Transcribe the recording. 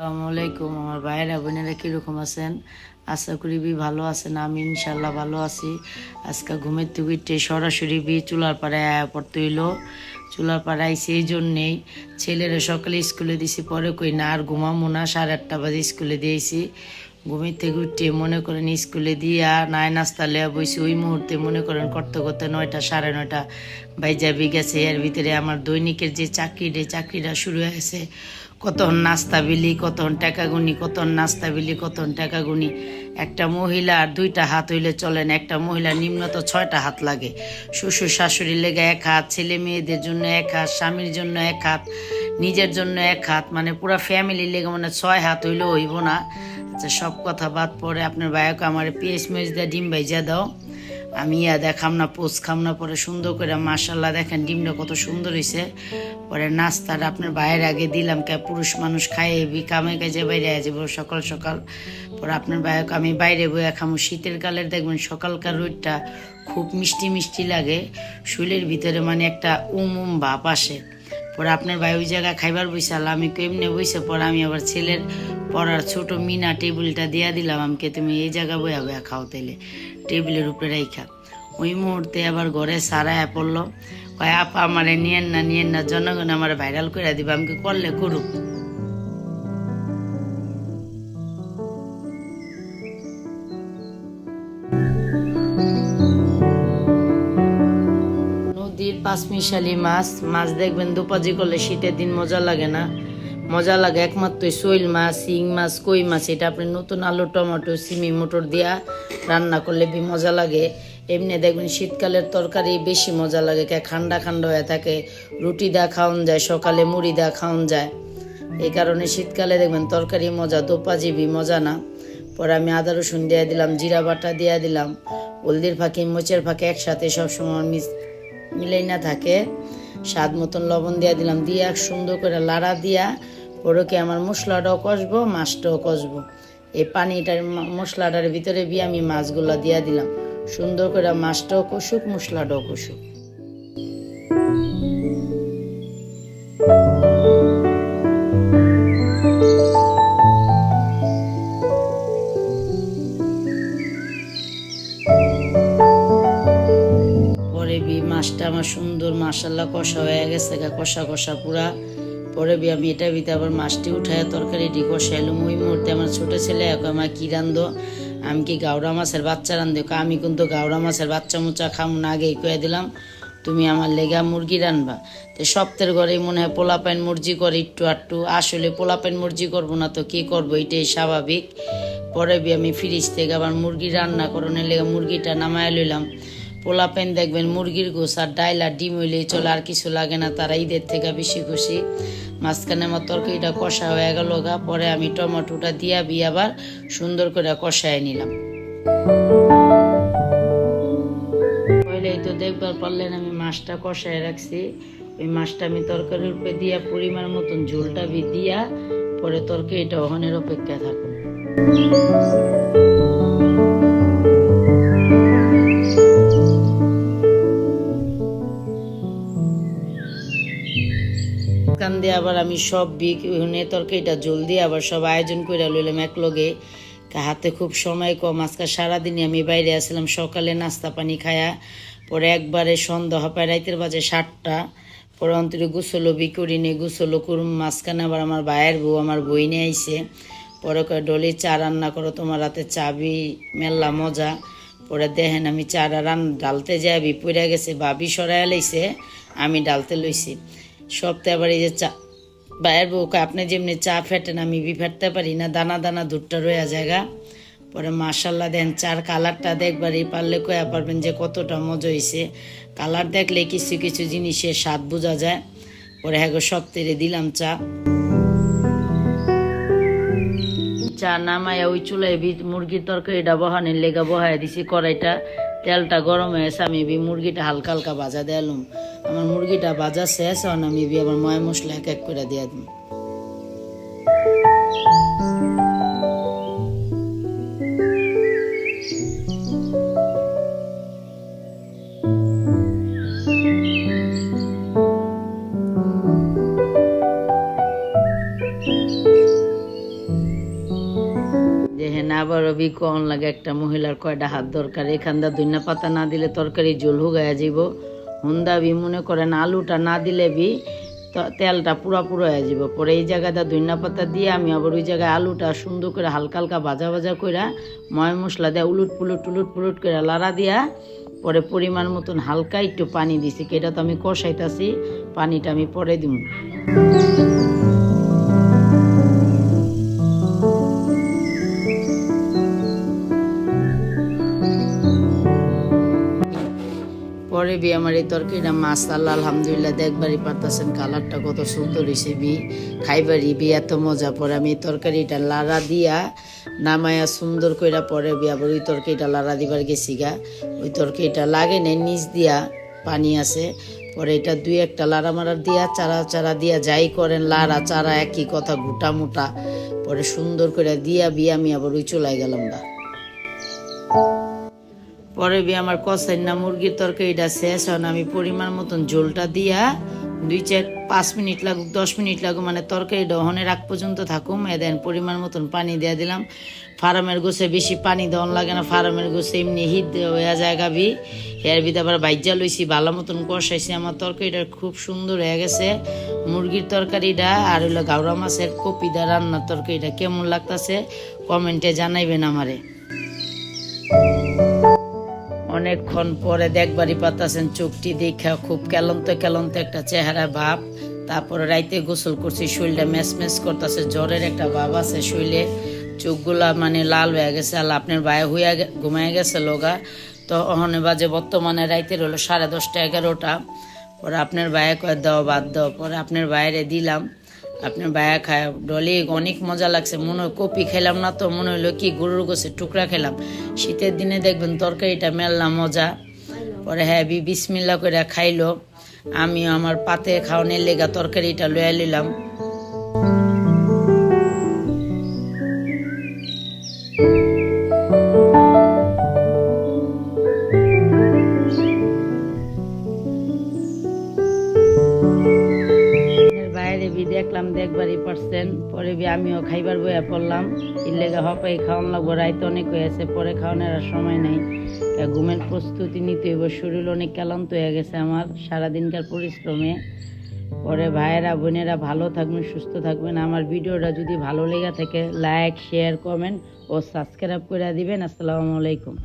আসসালামু আলাইকুম আমার ভাইয়েরা, বোনেরা কীরকম আছেন? আশা করি বি ভালো আছেন, আমি ইনশাল্লাহ ভালো আছি। আজকে ঘুমের উঠে সরাসরি বি চুলার পাড়ায় পড়তে হইল। চুলার পাড়ায় সেই জন্যেই ছেলেরা সকালে স্কুলে দিছি, পরে কই না, আর ঘুমামো না, সাড়ে আটটা বাজে স্কুলে দিয়েছি। ঘুমের থেকে উঠে মনে করেন স্কুলে দিয়া নাই নাস্তা লেয়া বইছি, ওই মুহূর্তে মনে করেন করতে করতে নয়টা, সাড়ে নয়টা বাইজাবি গেছে। এর ভিতরে আমার দৈনিকের যে চাকরিটা চাকরিটা শুরু হয়েছে কতক্ষণ নাস্তা বিলি কতক্ষণ টাকা গুনি কতক্ষণ নাস্তা বিলি কতক্ষণ টাকা গুনি একটা মহিলা আর দুইটা হাত হইলে চলে না। একটা মহিলা নিম্নত ছয়টা হাত লাগে। শ্বশুর শাশুড়ির লেগে এক হাত, ছেলে মেয়েদের জন্য এক হাত, স্বামীর জন্য এক হাত, নিজের জন্য এক হাত মানে পুরো ফ্যামিলি লেগে মানে ছয় হাত হইলেও হইব না। আচ্ছা সব কথা বাদ পরে আপনার বায়ক আমার পিএস মেজ দিয়ে ডিম ভাইজা দাও। আমি ইয়া দেখাম না পোস খাম না, পরে সুন্দর করে মাসাল্লাহ দেখেন ডিমটা কত সুন্দর হয়েছে পরে নাস্তাটা আপনার বাইরে আগে দিলাম, কে পুরুষ মানুষ খায় বি কামে কাজে বাইরে আসব সকাল সকাল। পরে আপনার বায়ক আমি বাইরে বইয়া খামো। শীতের কালের দেখবেন সকালকার রোদটা খুব মিষ্টি মিষ্টি লাগে। শুলের ভিতরে মানে একটা উম উম ভাপ আসে। পরে আপনার ভাই ওই জায়গায় খাইবার বইসাল, আমি কেমনে বইসে পরে আমি আবার ছেলের পড়ার ছোট মিনা টেবিলটা দিয়া দিলাম আমাকে তুমি এই জায়গা বইয়া বইয়া খাও তাইলে, টেবিলের উপরে রাইখা। ওই মুহূর্তে আবার ঘরে সারায় পড়ল, কয়, আপা আমারে নিয়েন না নিয়েন না, জনগণ আমার ভাইরাল করে দিবে আমাকে করলে করুক? পাঁচমিশালি মাছ মাছ দেখবেন দুপাজি করলে শীতের দিন মজা লাগে না। মজা লাগে একমাত্র শৈল মাছ, শিং মাছ, কই মাছ, এটা আপনি নতুন আলু, টমেটো, সিমি, মোটর দিয়া রান্না করলে বি মজা লাগে। এমনি দেখবেন শীতকালের তরকারি বেশি মজা লাগে, কে ঠান্ডা ঠান্ডা হয়ে থাকে। রুটি দা খাওয়ান যায়, সকালে মুড়ি দা খাওয়ান যায়। এই কারণে শীতকালে দেখবেন তরকারি মজা, দোপাজি বি মজা না। পরে আমি আদা, রসুন দিয়ে দিলাম, জিরা বাটা দিয়ে দিলাম। হলদির ফাঁকি মোচের ফাঁকি একসাথে সবসময় মিস মিলেই না থাকে। স্বাদ মতন লবণ দিয়া দিলাম। দিয়ে এক সুন্দর করে লাড়া দিয়া পরকে আমার মশলাটাও কষবো, মাছটাও কষবো। এই পানিটার মশলাটার ভিতরে দিয়ে আমি মাছগুলো দিয়া দিলাম। সুন্দর করে মাছটাও কষুক, মশলাটাও কষুক। সুন্দর মাসাল্লা কষা হয়ে গেছে গা, কষা কষা পুরা। পরে আমি এটা ভিতরে আবার মাছটি উঠায় তরকারিটি কষাইলাম ওই মুহূর্তে আমার ছোট ছেলে এক আমার কি রান্ধো? আমি কি গাওড়া মাছের বাচ্চা রান্ধো? আমি কিন্তু গাওড়া মাছের বাচ্চা মুচা খাম না, আগেই কয়ে দিলাম, তুমি আমার লেগা মুরগি রানবা তো সপ্তাহের ঘরে মনে হয় পোলাপাইন মুরগি করে একটু আটটু। আসলে পোলাপাইন মুরগি করব না তো কি করব? এটাই স্বাভাবিক। পরে বি আমি ফ্রিজ থেকে আবার মুরগি রান্না করণের লেগে মুরগিটা নামায় লইলাম। পোলাপেন দেখবেন, মুরগির গোস আর ডাইল আর ডিম হইলেই চলে, আর কিছু লাগে না। তারা ঈদের থেকে বেশি খুশি। মাঝখানে আমার তরকারিটা কষা হয়ে গেল গা, পরে আমি টমেটোটা দিয়া বি আবার সুন্দর করে কষায় নিলাম। তো দেখবার পারলেন আমি মাছটা কষায় রাখছি। ওই মাছটা আমি তরকারির উপরে দিয়া, পরিমাণ মতন ঝোলটা বি দিয়া, পরে তরকারিটা ওখানের অপেক্ষায় থাকুন। কান দিয়ে আবার আমি সব হুনে তরকারিটা জলদি আবার সব আয়োজন করে লইলাম এক লগে। হাতে খুব সময় কম, আজকে সারাদিনই আমি বাইরে আসলাম, সকালে নাস্তা পানি খায়া, পরে একবারে সন্ধ্যা হবে রাইতের বাজে সাতটা। পরে অন্তরে গুছলো বি করি নে গুছলো করুম, মাঝখানে আবার আমার ভাইয়ের বউ, আমার বই নিয়ে আইসে পরে কয়, ডলি, চা রান্না করো, তোমার হাতে চাবি মেল্লা মজা। পরে দেখেন আমি চারা রান ডালতে যাবি পড়ে গেছে, ভাবি সরাই লাইছে, আমি ডালতে লইছি। সপ্তাহে আবার এই যে চা বাইরের বউ কয়, আপনি যেমনি চা ফেটেন আমি বি ফেটতে পারি না দানা দানা দুধটা রয়ে জায়গা পরে মার্শাল্লাহ দেন চার কালারটা দেখবারই পারলে কয়া পারবেন যে কতটা মজা হয়েছে কালার দেখলে কিছু কিছু জিনিসের স্বাদ বোঝা যায়। পরে হ্যাঁ তেরে দিলাম চা। চা নামায়া ওই চুলায় মুরগির তরকারিটা বহানের লেগা বহায় দিছি কড়াইটা। তেলটা গরম হয়েছে আমি বি মুরগিটা হালকা হালকা ভাজা দিয়ে আমার মুরগিটা ভাজা শেষ হন আমি বি আবার ময় মশলা এক এক করে দিয়ে দিই না আবার রবি কন লাগে একটা মহিলার কয়টা হাত দরকার। এখানটা দুইনা পাতা না দিলে তরকারি জল হুগাইয়া যাব হুন্দা বি মনে করেন আলুটা না দিলে বি তেলটা পুরা পুরো হয়ে যাব পরে এই জায়গাটা ধনিয়া পাতা দিয়ে আমি আবার ওই জায়গায় আলুটা সুন্দর করে হালকা হালকা ভাজা ভাজা করে ময় মশলা দিয়ে উলুট পুলুট উলুট পুলুট করে লাড়া দিয়া পরে পরিমাণ মতন হালকা একটু পানি দিছি এটা তো আমি কষাইতাছি, পানিটা আমি পরে দিব বি আমার এই তরকারিটা মাসাল্লাহ আলহামদুলিল্লাহ, দেখবারই পারতেছেন কালারটা কত সুন্দর বি খাইবারই বি এত মজা পরে আমি তরকারিটা লাড়া দিয়া নামায়া সুন্দর কইরা পরে বি আবার ওই তরকারিটা লাড়া দিবার গেছি গা। ওই তরকারিটা লাগে নাই, নিচ দিয়া পানি আছে। পরে এটা দুই একটা লাড়া মারা দিয়া চারা চারা দিয়া যাই করেন, লাড়া চারা একই কথা, গোটা মোটা। পরে সুন্দর করে দিয়া বি আমি আবার ওই চলাই গেলাম গা। পরে বি আমার কষাই না মুরগির তরকারিটা শেষ হন আমি পরিমাণ মতন ঝোলটা দিয়া দুই চার পাঁচ মিনিট লাগুক, দশ মিনিট লাগুক মানে তরকারি ওখানে রাখ পর্যন্ত থাকুম এ দেন পরিমাণ মতন পানি দিয়ে দিলাম। ফার্মের গোছে বেশি পানি দহন লাগে না, ফার্মের গোছে এমনি হিট হয়ে যায় গাবি এর ভিতরে আবার বাইজা লইছি ভালো মতন কষাইছি, আমার তরকারিটা খুব সুন্দর হয়ে গেছে। মুরগির তরকারিটা আর হইল গাওরা মাছের কপিদা রান্নার তরকারিটা কেমন লাগতাছে কমেন্টে জানাইবেন আমারে। অনেকক্ষণ পরে দেখবারই পাতাছেন চোখটি দেখা খুব কেলন্ত কেলন্ত একটা চেহারা ভাব। তারপরে রাইতে গোসল করছি, শরীরটা ম্যাচ ম্যাচ করতেছে, জ্বরের একটা ভাব আছে শরীরে। চোখগুলা মানে লাল হয়ে গেছে, আর আপনার বায়ে হইয়া ঘুমায় গেছে লোগা। তো অহনে বাজে বর্তমানে রাইতের হলো সাড়ে দশটা এগারোটা। পরে আপনার বায়ে কয়ে, দাও, বাদ দাও। পরে আপনার বাইরে দিলাম। আপনার বায়া খায়, ডলি অনেক মজা লাগছে, মনে হয় কপি খেলাম না তো, মনে হইল কি গরুর গোছে টুকরা খেলাম। শীতের দিনে দেখবেন তরকারিটা মেলনা মজা। পরে হ্যাঁ বি বিসমিল্লা করে খাইলো। আমিও আমার পাতে খাওয়ানোর লেগা তরকারিটা লয়ে নিলাম পারছেন পরে আমিও খাইবার বইয়া পড়লাম। এর লেগে হপাই খাওয়ান লাগবো, রাইতে অনেক হয়েছে, পরে খাওয়ানোর আর সময় নাই। ঘুমের প্রস্তুতি নিতে হইব, শরীর অনেক ক্লান্ত হয়ে গেছে আমার, সারাদিনকার পরিশ্রমে। পরে ভাইয়েরা, বোনেরা ভালো থাকবেন, সুস্থ থাকবেন। আমার ভিডিওটা যদি ভালো লেগে থাকে, লাইক, শেয়ার, কমেন্ট ও সাবস্ক্রাইব করে দিবেন। আসসালামু আলাইকুম।